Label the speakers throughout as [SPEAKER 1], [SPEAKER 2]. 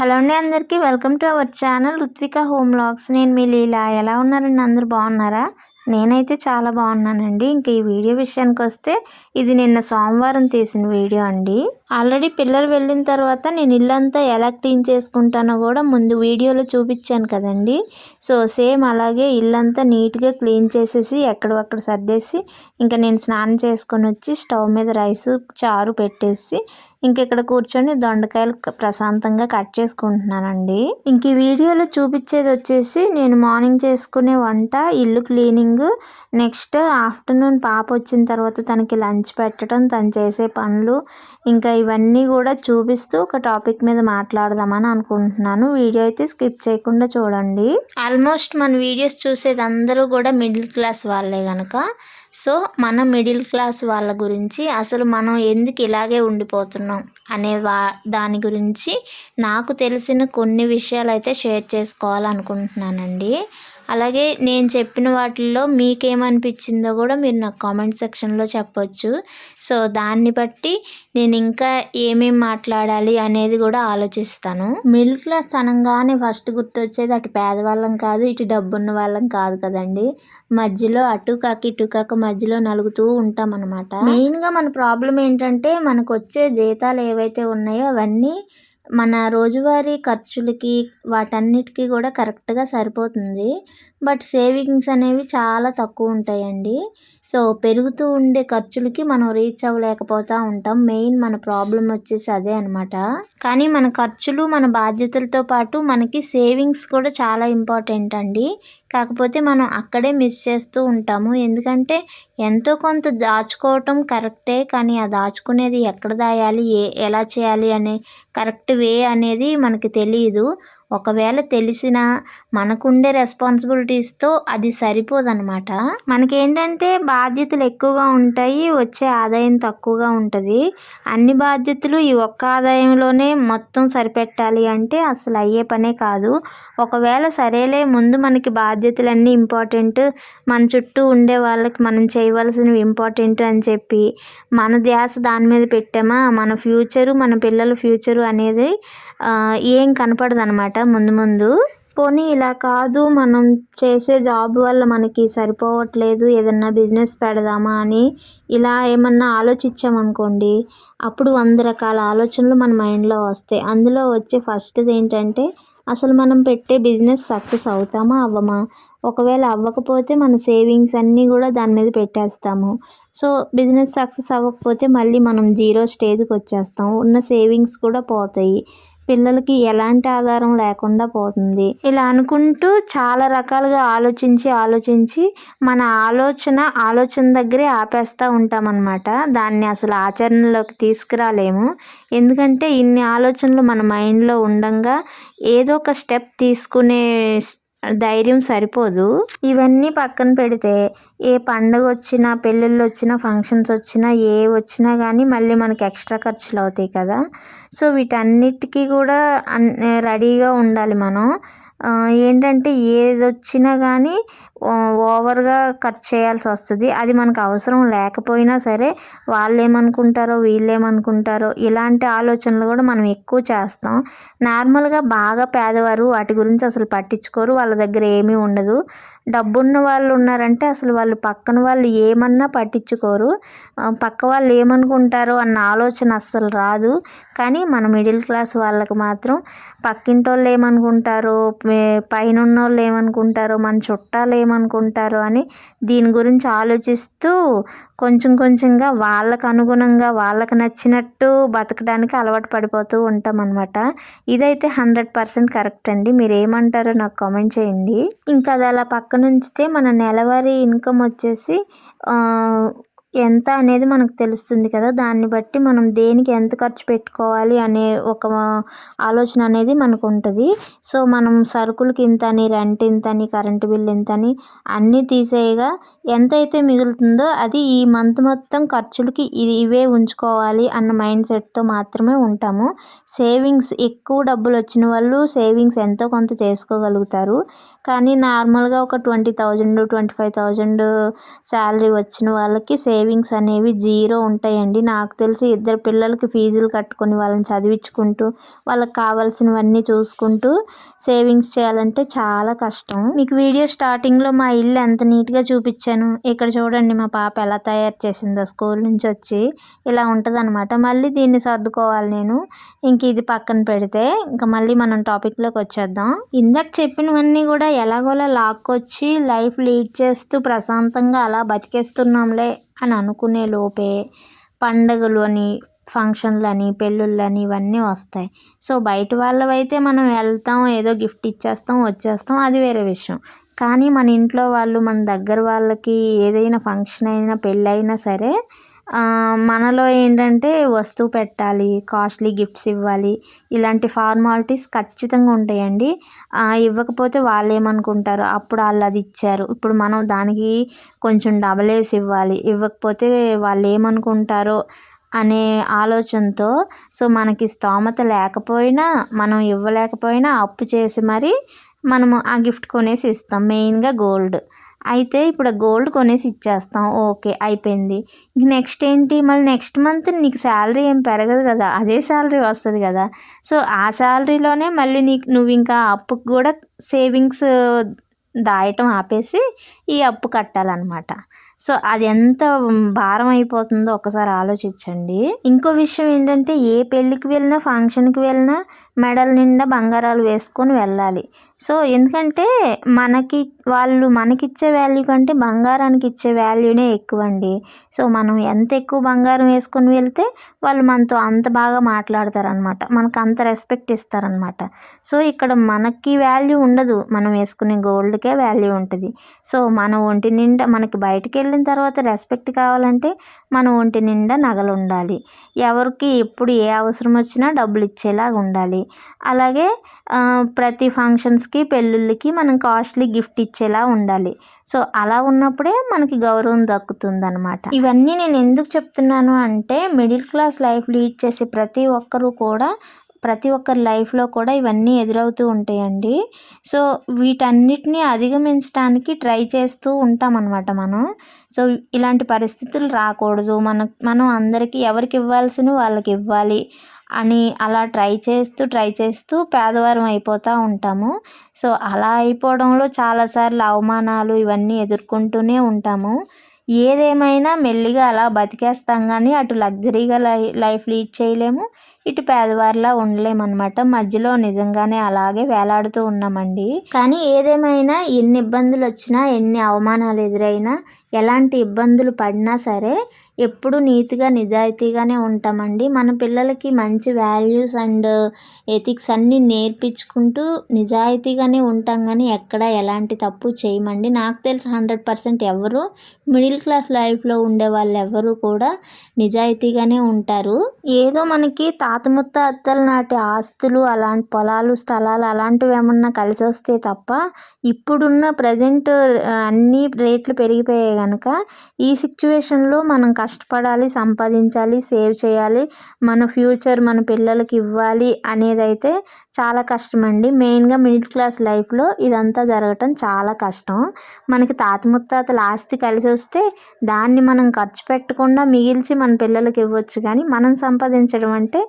[SPEAKER 1] Hello అండి అందరికీ. Welcome to our channel Ruthvika home logs నేను మీ లీలా. ఎలా ఉన్నారండి? అందరు బాగున్నారా? నేనైతే చాలా బాగున్నానండి. ఇంకా ఈ వీడియో విషయానికి వస్తే ఇది నిన్న సోమవారం తీసిన వీడియో అండి. ఆల్రెడీ పిల్లలు వెళ్ళిన తర్వాత నేను ఇల్లంతా ఎలా క్లీన్ చేసుకుంటానో కూడా ముందు వీడియోలో చూపించాను కదండి. సో సేమ్ అలాగే ఇల్లంతా నీట్గా క్లీన్ చేసేసి ఎక్కడక్కడ సర్దేసి ఇంకా నేను స్నానం చేసుకొని వచ్చి స్టవ్ మీద రైస్ చారు పెట్టేసి ఇంకా ఇక్కడ కూర్చొని దొండకాయలు ప్రశాంతంగా కట్ చేసుకుంటున్నానండి. ఇంక ఈ వీడియోలో చూపించేది వచ్చేసి నేను మార్నింగ్ చేసుకునే వంట ఇల్లు క్లీనింగ్ నెక్స్ట్ ఆఫ్టర్నూన్ పాప వచ్చిన తర్వాత తనకి లంచ్ పెట్టడం తను చేసే పనులు ఇంకా ఇవన్నీ కూడా చూపిస్తూ ఒక టాపిక్ మీద మాట్లాడదామని అనుకుంటున్నాను. వీడియో అయితే స్కిప్ చేయకుండా చూడండి. ఆల్మోస్ట్ మన వీడియోస్ చూసేది అందరూ కూడా మిడిల్ క్లాస్ వాళ్ళే కనుక సో మన మిడిల్ క్లాస్ వాళ్ళ గురించి అసలు మనం ఎందుకు ఇలాగే ఉండిపోతున్నాం అనే వా దాని గురించి నాకు తెలిసిన కొన్ని విషయాలు అయితే షేర్ చేసుకోవాలనుకుంటున్నానండి. అలాగే నేను చెప్పిన వాటిల్లో మీకేమనిపించిందో కూడా మీరు నాకు కామెంట్ సెక్షన్లో చెప్పొచ్చు. సో దాన్ని బట్టి నేను ఇంకా ఏమేమి మాట్లాడాలి అనేది కూడా ఆలోచిస్తాను. మిడిల్ క్లాస్ అనగానే ఫస్ట్ గుర్తొచ్చేది అటు పేదవాళ్ళం కాదు ఇటు డబ్బున్న వాళ్ళం కాదు కదండి. మధ్యలో అటు కాక ఇటు కాక మధ్యలో నలుగుతూ ఉంటాం అనమాట మెయిన్గా మన ప్రాబ్లం ఏంటంటే మనకు వచ్చే జీతాలు ఏవైతే ఉన్నాయో అవన్నీ మన రోజువారీ ఖర్చులకి వాటన్నిటికీ కూడా కరెక్ట్గా సరిపోతుంది. బట్ సేవింగ్స్ అనేవి చాలా తక్కువ ఉంటాయండి. సో పెరుగుతూ ఉండే ఖర్చులకి మనం రీచ్ అవ్వలేకపోతూ ఉంటాం. మెయిన్ మన ప్రాబ్లం వచ్చేసి అదే అనమాట కానీ మన ఖర్చులు మన బాధ్యతలతో పాటు మనకి సేవింగ్స్ కూడా చాలా ఇంపార్టెంట్ అండి. కాకపోతే మనం అక్కడే మిస్ చేస్తూ ఉంటాము. ఎందుకంటే ఎంతో కొంత దాచుకోవటం కరెక్టే కానీ ఆ దాచుకునేది ఎక్కడ దాయాలి ఏ ఎలా చేయాలి అనే కరెక్ట్ వే అనేది మనకి తెలియదు ఒకవేళ తెలిసినా మనకుండే రెస్పాన్సిబిలిటీస్తో అది సరిపోదన్నమాట. మనకేంటంటే బాధ్యతలు ఎక్కువగా ఉంటాయి వచ్చే ఆదాయం తక్కువగా ఉంటుంది. అన్ని బాధ్యతలు ఈ ఒక్క ఆదాయంలోనే మొత్తం సరిపెట్టాలి అంటే అసలు అయ్యే పనే కాదు. ఒకవేళ సరేలే ముందు మనకి బాధ్యతలన్నీ ఇంపార్టెంట్ మన చుట్టూ ఉండే వాళ్ళకి మనం చేయవలసినవి ఇంపార్టెంట్ అని చెప్పి మన ధ్యాస దాని మీద పెట్టామా? మన ఫ్యూచరు మన పిల్లల ఫ్యూచరు అనేది ఏం కనపడదు అనమాట ముందు ముందు. పోనీ ఇలా కాదు మనం చేసే జాబ్ వల్ల మనకి సరిపోవట్లేదు ఏదన్నా బిజినెస్ పెడదామా అని ఇలా ఏమన్నా ఆలోచించామనుకోండి అప్పుడు వంద రకాల ఆలోచనలు మన మైండ్లో వస్తాయి. అందులో వచ్చే ఫస్ట్ది ఏంటంటే అసలు మనం పెట్టే బిజినెస్ సక్సెస్ అవుతామా అవ్వమా? ఒకవేళ అవ్వకపోతే మన సేవింగ్స్ అన్నీ కూడా దాని మీద పెట్టేస్తాము. సో బిజినెస్ సక్సెస్ అవ్వకపోతే మళ్ళీ మనం జీరో స్టేజ్కి వచ్చేస్తాం. ఉన్న సేవింగ్స్ కూడా పోతాయి. పిల్లలకి ఎలాంటి ఆధారం లేకుండా పోతుంది. ఇలా అనుకుంటూ చాలా రకాలుగా ఆలోచించి ఆలోచించి మన ఆలోచన ఆలోచన దగ్గరే ఆపేస్తూ ఉంటామన్నమాట. దాన్ని అసలు ఆచరణలోకి తీసుకురాలేము. ఎందుకంటే ఇన్ని ఆలోచనలు మన మైండ్లో ఉండంగా ఏదో ఒక స్టెప్ తీసుకునే ధైర్యం సరిపోదు. ఇవన్నీ పక్కన పెడితే ఏ పండుగ వచ్చినా పెళ్ళిళ్ళు వచ్చినా ఫంక్షన్స్ వచ్చినా ఏ వచ్చినా కానీ మళ్ళీ మనకి ఎక్స్ట్రా ఖర్చులు అవుతాయి కదా. సో వీటన్నిటికీ కూడా రెడీగా ఉండాలి మనం. ఏంటంటే ఏది వచ్చినా కానీ ఓవర్గా ఖర్చు చేయాల్సి వస్తుంది. అది మనకు అవసరం లేకపోయినా సరే వాళ్ళు ఏమనుకుంటారో వీళ్ళు ఏమనుకుంటారో ఇలాంటి ఆలోచనలు కూడా మనం ఎక్కువ చేస్తాం. నార్మల్గా బాగా పేదవారు వాటి గురించి అసలు పట్టించుకోరు. వాళ్ళ దగ్గర ఏమీ ఉండదు. డబ్బున్న వాళ్ళు ఉన్నారంటే అసలు వాళ్ళు పక్కన వాళ్ళు ఏమన్నా పట్టించుకోరు. పక్క వాళ్ళు ఏమనుకుంటారో అన్న ఆలోచన అస్సలు రాదు. కానీ మన మిడిల్ క్లాస్ వాళ్ళకి మాత్రం పక్కింటి వాళ్ళు ఏమనుకుంటారో పైన ఉన్న వాళ్ళు ఏమనుకుంటారో మన చుట్టాలు ఏమనుకుంటారో అని దీని గురించి ఆలోచిస్తూ కొంచెం కొంచెంగా వాళ్ళకు అనుగుణంగా వాళ్ళకి నచ్చినట్టు బతకడానికి అలవాటు పడిపోతూ ఉంటాం అనమాట ఇదైతే హండ్రెడ్ పర్సెంట్ కరెక్ట్ అండి. మీరు ఏమంటారో నాకు కామెంట్ చేయండి. ఇంకా అది అలా పక్కన ఉంచితే మన నెలవారీ ఇన్కమ్ వచ్చేసి ఎంత అనేది మనకు తెలుస్తుంది కదా. దాన్ని బట్టి మనం దేనికి ఎంత ఖర్చు పెట్టుకోవాలి అనే ఒక ఆలోచన అనేది మనకు ఉంటుంది. సో మనం సరుకులకి ఇంత అని రెంట్ ఇంత అని కరెంటు బిల్ ఇంత అని అన్నీ తీసేయగా ఎంతైతే మిగులుతుందో అది ఈ మంత్ మొత్తం ఖర్చులకి ఇది ఇవే ఉంచుకోవాలి అన్న మైండ్ సెట్తో మాత్రమే ఉంటాము. సేవింగ్స్ ఎక్కువ డబ్బులు వచ్చిన వాళ్ళు సేవింగ్స్ ఎంతో కొంత చేసుకోగలుగుతారు. కానీ నార్మల్గా ఒక twenty thousand twenty five thousand salary వచ్చిన వాళ్ళకి సేవింగ్స్ సేవింగ్స్ అనేవి జీరో ఉంటాయండి. నాకు తెలిసి ఇద్దరు పిల్లలకి ఫీజులు కట్టుకొని వాళ్ళని చదివించుకుంటూ వాళ్ళకి కావాల్సినవన్నీ చూసుకుంటూ సేవింగ్స్ చేయాలంటే చాలా కష్టం. మీకు వీడియో స్టార్టింగ్లో మా ఇల్లు ఎంత నీట్గా చూపించాను. ఇక్కడ చూడండి మా పాప ఎలా తయారు చేసిందో. స్కూల్ నుంచి వచ్చి ఇలా ఉంటుంది మళ్ళీ దీన్ని సర్దుకోవాలి నేను. ఇంక ఇది పక్కన పెడితే ఇంకా మళ్ళీ మనం టాపిక్లోకి వచ్చేద్దాం. ఇందాక చెప్పినవన్నీ కూడా ఎలాగోలా లాక్కొచ్చి లైఫ్ లీడ్ చేస్తూ ప్రశాంతంగా అలా బతికేస్తున్నాంలే. అని అనుకునే లోపే పండగలు అని ఫంక్షన్లని పెళ్ళిళ్ళని ఇవన్నీ వస్తాయి. సో బయట వాళ్ళవైతే మనం వెళ్తాం ఏదో గిఫ్ట్ ఇచ్చేస్తాం వచ్చేస్తాం అది వేరే విషయం. కానీ మన ఇంట్లో వాళ్ళు మన దగ్గర వాళ్ళకి ఏదైనా ఫంక్షన్ అయినా పెళ్ళైనా సరే మనలో ఏంటంటే వస్తువు పెట్టాలి కాస్ట్లీ గిఫ్ట్స్ ఇవ్వాలి ఇలాంటి ఫార్మాలిటీస్ ఖచ్చితంగా ఉంటాయండి. ఇవ్వకపోతే వాళ్ళు ఏమనుకుంటారు అప్పుడు వాళ్ళు అది ఇచ్చారు. ఇప్పుడు మనం దానికి కొంచెం డబల్ వేసి ఇవ్వాలి. ఇవ్వకపోతే వాళ్ళు ఏమనుకుంటారో అనే ఆలోచనతో సో మనకి స్తోమత లేకపోయినా మనం ఇవ్వలేకపోయినా అప్పు చేసి మరి మనము ఆ గిఫ్ట్ కొనేసి ఇస్తాం. మెయిన్గా గోల్డ్. అయితే ఇప్పుడు గోల్డ్ కొనేసి ఇచ్చేస్తాం. ఓకే అయిపోయింది. ఇంక నెక్స్ట్ ఏంటి? మళ్ళీ నెక్స్ట్ మంత్ నీకు శాలరీ ఏం పెరగదు కదా. అదే శాలరీ వస్తుంది కదా. సో ఆ శాలరీలోనే మళ్ళీ నీకు నువ్వు ఇంకా అప్పుకు కూడా సేవింగ్స్ దాయటం ఆపేసి ఈ అప్పు కట్టాలన్నమాట. సో అది ఎంత భారం అయిపోతుందో ఒకసారి ఆలోచించండి. ఇంకో విషయం ఏంటంటే ఏ పెళ్ళికి వెళ్ళినా ఫంక్షన్కి వెళ్ళినా మెడల నిండా బంగారాలు వేసుకొని వెళ్ళాలి. సో ఎందుకంటే మనకి వాళ్ళు మనకిచ్చే వాల్యూ కంటే బంగారానికి ఇచ్చే వాల్యూనే ఎక్కువ అండి సో మనం ఎంత ఎక్కువ బంగారం వేసుకొని వెళ్తే వాళ్ళు మనతో అంత బాగా మాట్లాడతారనమాట మనకు అంత రెస్పెక్ట్ ఇస్తారనమాట సో ఇక్కడ మనకి వాల్యూ ఉండదు. మనం వేసుకునే గోల్డ్కే వాల్యూ ఉంటుంది. సో మన ఒంటి నిండా మనకి బయటికి వెళ్ళిన తర్వాత రెస్పెక్ట్ కావాలంటే మన ఒంటి నిండా నగలు ఉండాలి. ఎవరికి ఎప్పుడు ఏ అవసరం వచ్చినా డబ్బులు ఇచ్చేలాగా ఉండాలి. అలాగే ప్రతి ఫంక్షన్స్ ఫంక్షన్స్కి పెళ్ళిళ్ళకి మనం కాస్ట్లీ గిఫ్ట్ ఇచ్చేలా ఉండాలి. సో అలా ఉన్నప్పుడే మనకి గౌరవం దక్కుతుంది అనమాట ఇవన్నీ నేను ఎందుకు చెప్తున్నాను అంటే మిడిల్ క్లాస్ లైఫ్ లీడ్ చేసే ప్రతి ఒక్కరూ కూడా ప్రతి ఒక్కరి లైఫ్లో కూడా ఇవన్నీ ఎదురవుతూ ఉంటాయండి. సో వీటన్నిటిని అధిగమించడానికి ట్రై చేస్తూ ఉంటామన్నమాట మనం. సో ఇలాంటి పరిస్థితులు రాకూడదు. మన మనం అందరికీ ఎవరికి ఇవ్వాల్సిన వాళ్ళకి ఇవ్వాలి అని అలా ట్రై చేస్తూ ట్రై చేస్తూ పేదవారం అయిపోతూ ఉంటాము. సో అలా అయిపోవడంలో చాలాసార్లు అవమానాలు ఇవన్నీ ఎదుర్కొంటూనే ఉంటాము. ఏదేమైనా మెల్లిగా అలా బతికేస్తాం కానీ అటు లగ్జరీగా లై లైఫ్ లీడ్ చేయలేము. ఇటు పేదవారిలా ఉండలేమన్నమాట. మధ్యలో నిజంగానే అలాగే వేలాడుతూ ఉన్నామండి. కానీ ఏదేమైనా ఎన్ని ఇబ్బందులు వచ్చినా ఎన్ని అవమానాలు ఎదురైనా ఎలాంటి ఇబ్బందులు పడినా సరే ఎప్పుడు నీతిగా నిజాయితీగానే ఉంటామండి. మన పిల్లలకి మంచి వాల్యూస్ అండ్ ఎథిక్స్ అన్నీ నేర్పించుకుంటూ నిజాయితీగానే ఉంటాం కానీ ఎక్కడ ఎలాంటి తప్పు చేయమండి. నాకు తెలిసి హండ్రెడ్ పర్సెంట్ ఎవరు మిడిల్ క్లాస్ లైఫ్లో ఉండే వాళ్ళు ఎవరు కూడా నిజాయితీగానే ఉంటారు. ఏదో మనకి తాత ముత్తాతల నాటి ఆస్తులు అలాంటి పొలాలు స్థలాలు అలాంటివి ఏమన్నా కలిసి వస్తే తప్ప ఇప్పుడున్న ప్రజెంట్ అన్ని రేట్లు పెరిగిపోయాయి కనుక ఈ సిచ్యువేషన్లో మనం కష్టపడాలి సంపాదించాలి సేవ్ చేయాలి మన ఫ్యూచర్ మన పిల్లలకి ఇవ్వాలి అనేది అయితే చాలా కష్టం అండి మెయిన్గా మిడిల్ క్లాస్ లైఫ్లో ఇదంతా జరగటం చాలా కష్టం. మనకి తాత ముత్తాతల ఆస్తి కలిసి వస్తే దాన్ని మనం ఖర్చు పెట్టకుండా మిగిల్చి మన పిల్లలకి ఇవ్వచ్చు. కానీ మనం సంపాదించడం అంటే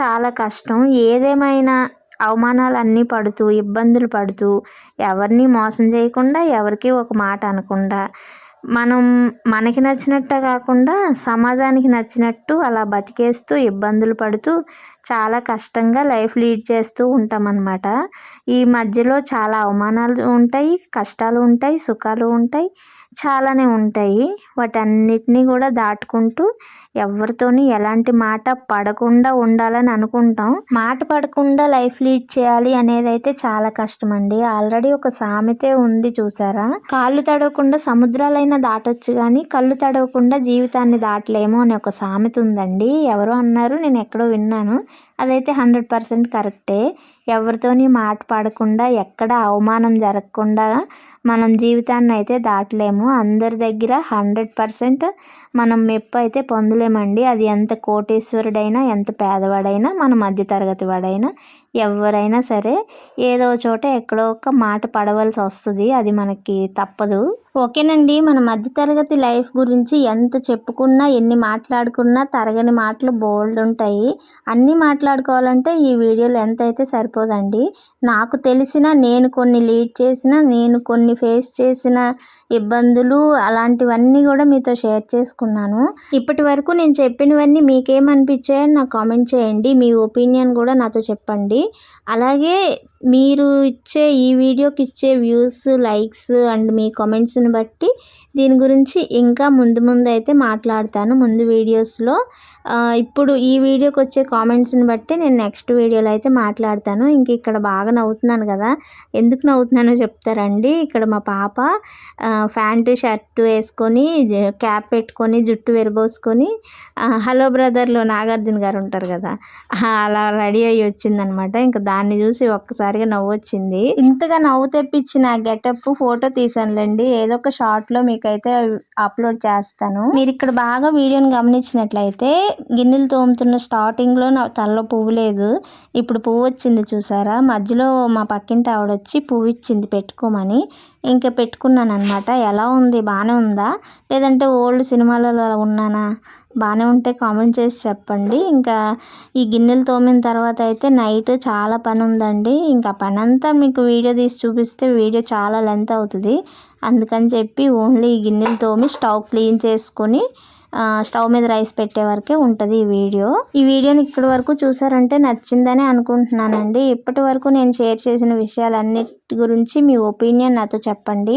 [SPEAKER 1] చాలా కష్టం. ఏదేమైనా అవమానాలు అన్నీ పడుతూ ఇబ్బందులు పడుతూ ఎవరిని మోసం చేయకుండా ఎవరికి ఒక మాట అనకుండా మనం మనకి నచ్చినట్టే కాకుండా సమాజానికి నచ్చినట్టు అలా బతికేస్తూ ఇబ్బందులు పడుతూ చాలా కష్టంగా లైఫ్ లీడ్ చేస్తూ ఉంటామన్నమాట. ఈ మధ్యలో చాలా అవమానాలు ఉంటాయి కష్టాలు ఉంటాయి సుఖాలు ఉంటాయి. చాలానే ఉంటాయి. వాటన్నిటినీ కూడా దాటుకుంటూ ఎవరితోని ఎలాంటి మాట పడకుండా ఉండాలని అనుకుంటాం. మాట పడకుండా లైఫ్ లీడ్ చేయాలి అనేది అయితే చాలా కష్టం అండి ఆల్రెడీ ఒక సామెతే ఉంది చూసారా? కాళ్ళు తడవకుండా సముద్రాలైనా దాటొచ్చు కానీ కళ్ళు తడవకుండా జీవితాన్ని దాటలేము అనే ఒక సామెత ఉందండి. ఎవరో అన్నారు నేను ఎక్కడో విన్నాను. అదైతే హండ్రెడ్ పర్సెంట్ కరెక్టే. ఎవరితోని మాట పడకుండా ఎక్కడ అవమానం జరగకుండా మనం జీవితాన్ని అయితే దాటలేము. అందరి దగ్గర హండ్రెడ్ పర్సెంట్ మనం మెప్పు అయితే పొందలేమండి. అది ఎంత కోటేశ్వరుడైనా ఎంత పేదవాడైనా మన మధ్యతరగతి వాడైనా ఎవరైనా సరే ఏదో చోట ఎక్కడో ఒక మాట పడవలసి వస్తుంది అది మనకి తప్పదు. ఓకేనండి మన మధ్యతరగతి లైఫ్ గురించి ఎంత చెప్పుకున్నా ఎన్ని మాట్లాడుకున్నా తరగని మాటలు బోల్డ్ ఉంటాయి. అన్నీ మాట్లాడుకోవాలంటే ఈ వీడియోలో ఎంత అయితే సరిపోదండి. నాకు తెలిసిన నేను కొన్ని లీడ్ చేసిన నేను కొన్ని ఫేస్ చేసిన ఇబ్బందులు అలాంటివన్నీ కూడా మీతో షేర్ చేసుకున్నాను. ఇప్పటి వరకు నేను చెప్పినవన్నీ మీకేమనిపించాయని నాకు కామెంట్ చేయండి. మీ ఒపీనియన్ కూడా నాతో చెప్పండి. అలాగే మీరు ఇచ్చే ఈ వీడియోకి ఇచ్చే వ్యూస్ లైక్స్ అండ్ మీ కామెంట్స్ని బట్టి దీని గురించి ఇంకా ముందు ముందు అయితే మాట్లాడతాను ముందు వీడియోస్లో. ఇప్పుడు ఈ వీడియోకి వచ్చే కామెంట్స్ని బట్టి నేను నెక్స్ట్ వీడియోలో అయితే మాట్లాడతాను. ఇంక ఇక్కడ బాగా నవ్వుతున్నాను కదా. ఎందుకు నవ్వుతున్నానో చెప్తారండి. ఇక్కడ మా పాప ప్యాంటు షర్టు వేసుకొని క్యాప్ పెట్టుకొని జుట్టు విరబోసుకొని హలో బ్రదర్లో నాగార్జున గారు ఉంటారు కదా. అలా రెడీ అయ్యి వచ్చిందనమాట. ఇంకా దాన్ని చూసి ఒక్కసారి ఒక్కసారిగా నవ్వు వచ్చింది ఇంతగా నవ్వు తెప్పించిన గెటప్ ఫోటో తీసానులేండి ఏదో ఒక షార్ట్లో మీకైతే అప్లోడ్ చేస్తాను. మీరు ఇక్కడ బాగా వీడియోని గమనించినట్లయితే గిన్నెలు తోముతున్న స్టార్టింగ్లో నా తలలో పువ్వు లేదు. ఇప్పుడు పువ్వు వచ్చింది చూసారా? మధ్యలో మా పక్కింటి ఆవిడ వచ్చి పువ్వు ఇచ్చింది పెట్టుకోమని. ఇంకా పెట్టుకున్నాను అనమాట ఎలా ఉంది? బాగానే ఉందా? లేదంటే ఓల్డ్ సినిమాలలో ఉన్నానా? బాగానే ఉంటే కామెంట్ చేసి చెప్పండి. ఇంకా ఈ గిన్నెలు తోమిన తర్వాత అయితే నైట్ చాలా పని ఉందండి ఇంకా పని అంతా మీకు వీడియో తీసి చూపిస్తే వీడియో చాలా లెంత్ అవుతుంది. అందుకని చెప్పి ఓన్లీ ఈ గిన్నెలు తోమి స్టవ్ క్లీన్ చేసుకొని స్టవ్ మీద రైస్ పెట్టే వరకే ఉంటుంది ఈ వీడియో. ఈ వీడియోని ఇక్కడి వరకు చూసారంటే నచ్చిందని అనుకుంటున్నానండి. ఇప్పటి వరకు నేను షేర్ చేసిన విషయాలన్నిటి గురించి మీ ఒపీనియన్ నాతో చెప్పండి.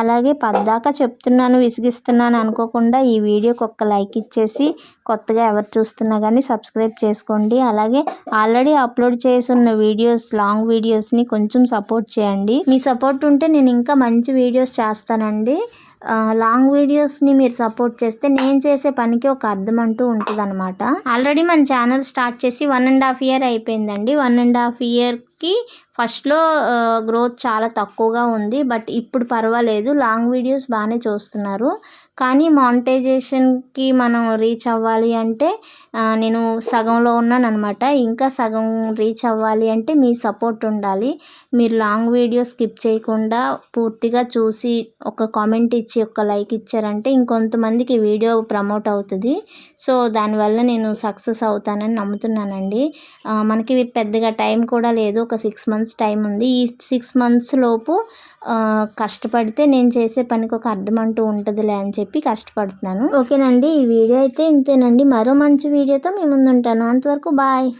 [SPEAKER 1] అలాగే పద్దాక చెప్తున్నాను విసిగిస్తున్నాను అనుకోకుండా ఈ వీడియోకి ఒక్క లైక్ ఇచ్చేసి కొత్తగా ఎవరు చూస్తున్నా కానీ సబ్స్క్రైబ్ చేసుకోండి. అలాగే ఆల్రెడీ అప్లోడ్ చేసి ఉన్న వీడియోస్ లాంగ్ వీడియోస్ని కొంచెం సపోర్ట్ చేయండి. మీ సపోర్ట్ ఉంటే నేను ఇంకా మంచి వీడియోస్ చేస్తానండి. లాంగ్ వీడియోస్ని మీరు సపోర్ట్ చేస్తే నేను చేసే పనికి ఒక అర్థం అంటూ ఉంటుంది అనమాట ఆల్రెడీ మన ఛానల్ స్టార్ట్ చేసి వన్ అండ్ హాఫ్ ఇయర్ అయిపోయిందండి. వన్ అండ్ హాఫ్ ఇయర్ కి ఫస్ట్లో గ్రోత్ చాలా తక్కువగా ఉంది. బట్ ఇప్పుడు పర్వాలేదు. లాంగ్ వీడియోస్ బాగానే చూస్తున్నారు. కానీ మానిటైజేషన్కి మనం రీచ్ అవ్వాలి అంటే నేను సగంలో ఉన్నానమాట ఇంకా సగం రీచ్ అవ్వాలి అంటే మీ సపోర్ట్ ఉండాలి. మీరు లాంగ్ వీడియో స్కిప్ చేయకుండా పూర్తిగా చూసి ఒక కామెంట్ ఇచ్చి ఒక లైక్ ఇచ్చారంటే ఇంకొంతమందికి వీడియో ప్రమోట్ అవుతుంది. సో దానివల్ల నేను సక్సెస్ అవుతానని నమ్ముతున్నానండి. మనకి పెద్దగా టైం కూడా లేదు. ఒక సిక్స్ మంత్స్ టైం ఉంది. ఈ సిక్స్ మంత్స్ లోపు కష్టపడితే నేను చేసే పనికి ఒక అర్థం అంటూ ఉంటుందిలే అని చెప్పి కష్టపడుతున్నాను. ఓకేనండి ఈ వీడియో అయితే ఇంతేనండి. మరో మంచి వీడియోతో మీ ముందు ఉంటాను అంతవరకు బాయ్.